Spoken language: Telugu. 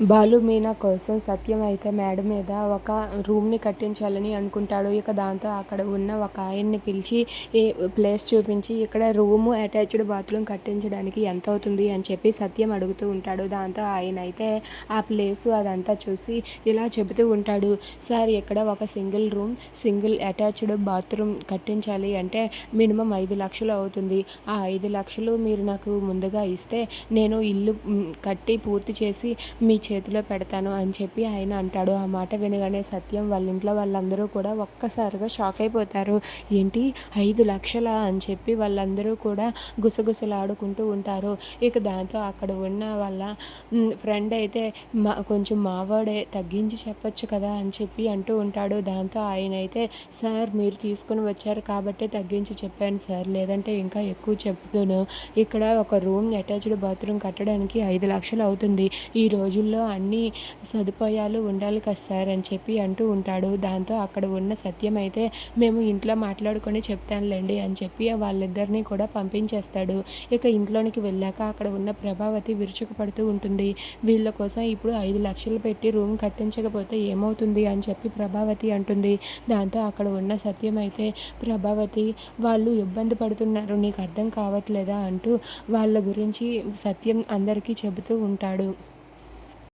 బాలు మీనా కోసం సత్యం అయితే మేడ మీద ఒక రూమ్ని కట్టించాలని అనుకుంటాడు. ఇక దాంతో అక్కడ ఉన్న ఒక ఆయన్ని పిలిచి ఈ ప్లేస్ చూపించి ఇక్కడ రూము అటాచ్డ్ బాత్రూమ్ కట్టించడానికి ఎంత అవుతుంది? అని చెప్పి సత్యం అడుగుతూ ఉంటాడు. దాంతో ఆయన అయితే ఆ ప్లేస్ అదంతా చూసి ఇలా చెబుతూ ఉంటాడు సార్ ఇక్కడ ఒక single room single attached bathroom కట్టించాలి అంటే మినిమం ఐదు లక్షలు అవుతుంది. ఆ ఐదు లక్షలు మీరు నాకు ముందుగా ఇస్తే నేను ఇల్లు కట్టి పూర్తి చేసి మీ చేతిలో పెడతాను అని చెప్పి ఆయన అంటాడు. ఆ మాట వినగానే సత్యం వాళ్ళ ఇంట్లో వాళ్ళందరూ కూడా ఒక్కసారిగా షాక్ అయిపోతారు. ఏంటి? ఐదు లక్షల అని చెప్పి వాళ్ళందరూ కూడా గుసగుసలాడుకుంటూ ఉంటారు. ఇక దాంతో అక్కడ ఉన్న వాళ్ళ ఫ్రెండ్ అయితే మా కొంచెం మావాడే తగ్గించి చెప్పొచ్చు కదా అని చెప్పి అంటూ ఉంటాడు. దాంతో ఆయన అయితే సార్ మీరు తీసుకుని వచ్చారు కాబట్టి తగ్గించి చెప్పాను సార్. లేదంటే ఇంకా ఎక్కువ చెప్తాను. ఇక్కడ ఒక రూమ్ అటాచ్డ్ బాత్రూమ్ కట్టడానికి ఐదు లక్షలు అవుతుంది. ఈ రోజుల్లో అన్ని సదుపాయాలు ఉండాలి కదా సార్ అని చెప్పి అంటూ ఉంటాడు. దాంతో అక్కడ ఉన్న సత్యం అయితే మేము ఇంట్లో మాట్లాడుకొని చెప్తానులేండి అని చెప్పి వాళ్ళిద్దరినీ కూడా పంపించేస్తాడు. ఇక ఇంట్లోనికి వెళ్ళాక అక్కడ ఉన్న ప్రభావతి విరుచుకుపడుతూ ఉంటుంది. వీళ్ళ కోసం ఇప్పుడు ఐదు లక్షలు పెట్టి రూమ్ కట్టించకపోతే ఏమవుతుంది అని చెప్పి ప్రభావతి అంటుంది. దాంతో అక్కడ ఉన్న సత్యం అయితే ప్రభావతి వాళ్ళు ఇబ్బంది పడుతున్నారు నీకు అర్థం కావట్లేదా అంటూ వాళ్ళ గురించి సత్యం అందరికీ చెబుతూ ఉంటాడు.